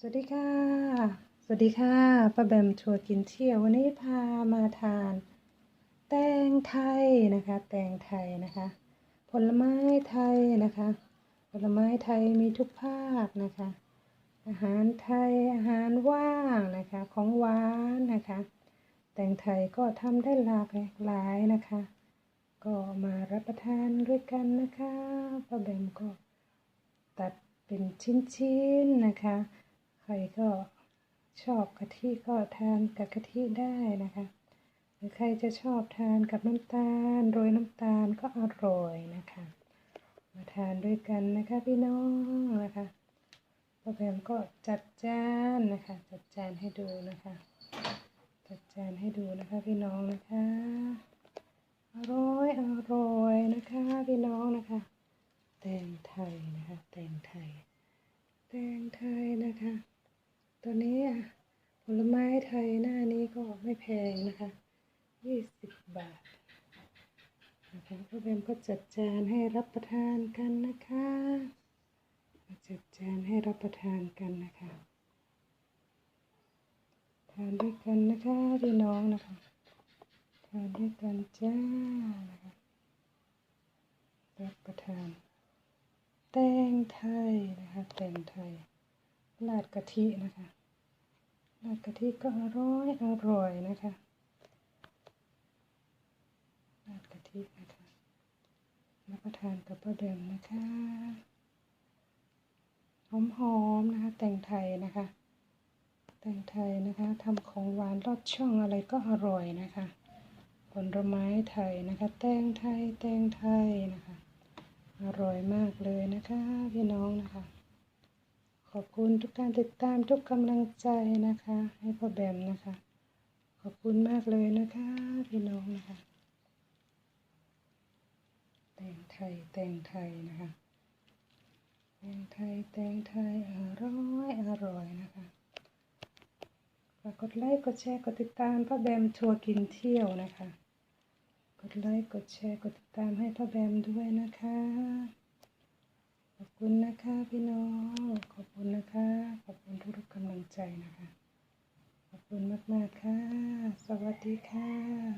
สวัสดีค่ะ สวัสดีค่ะป้าแบมทัวร์กินเที่ยววันนี้พามาทาน แตงไทยนะคะ แตงไทยนะคะ ผลไม้ไทยนะคะ ผลไม้ไทยมีทุกภาคนะคะ อาหารไทยอาหารว่างนะคะ ของหวานนะคะ แตงไทยก็ทำได้หลากหลายนะคะ ก็มารับประทานด้วยกันนะคะป้าแบมก็ตัดเป็นชิ้นๆนะคะ ใครก็ชอบกะทิก็ทานกับกะทิได้นะคะ หรือใครจะชอบทานกับน้ำตาลโรยน้ำตาลก็อร่อยนะคะ มาทานด้วยกันนะคะพี่น้องนะคะโปรแกรมก็จัดจานนะคะ จัดจานให้ดูนะคะ จัดจานให้ดูนะคะพี่น้องนะคะอร่อยอร่อยนะคะพี่น้องนะคะ แตงไทยนะคะ แตงไทย แตงไทยนะคะ ตัวนี้อะผลไม้ไทยหน้านี้ก็ไม่แพงนะคะยี่สิบบาทนะคะพ่อแบมก็จัดจานให้รับประทานกันนะคะจัดจานให้รับประทานกันนะคะทานด้วยกันนะคะพี่น้องนะคะทานด้วยกันจ้านะคะรับประทานแตงไทยนะคะแตงไทย ราดกะทินะคะราดกะทิก็อร่อยอร่อยนะคะราดกะทินะคะรับประทานกับป้าแบมนะคะหอมๆนะคะแตงไทยนะคะ แตงไทยนะคะทำของหวานลอดช่องอะไรก็อร่อยนะคะผลไม้ไทยนะคะแตงไทยแตงไทยนะคะ อร่อยมากเลยนะคะพี่น้องนะคะ ขอบคุณทุกการติดตามทุกกำลังใจนะคะ ให้พ่อแบมนะคะ ขอบคุณมากเลยนะคะ พี่น้องนะคะ แตงไทยแตงไทยนะคะ แตงไทยแตงไทยอร่อยอร่อยนะคะฝากกดไลค์กดแชร์กดติดตามพ่อแบมทัวร์กินเที่ยวนะคะ กดไลค์กดแชร์กดติดตามให้พ่อแบมด้วยนะคะ คุณนะคะพี่น้อง ขอบคุณนะคะ ขอบคุณทุกๆกำลังใจนะคะ ขอบคุณมากๆค่ะ สวัสดีค่ะ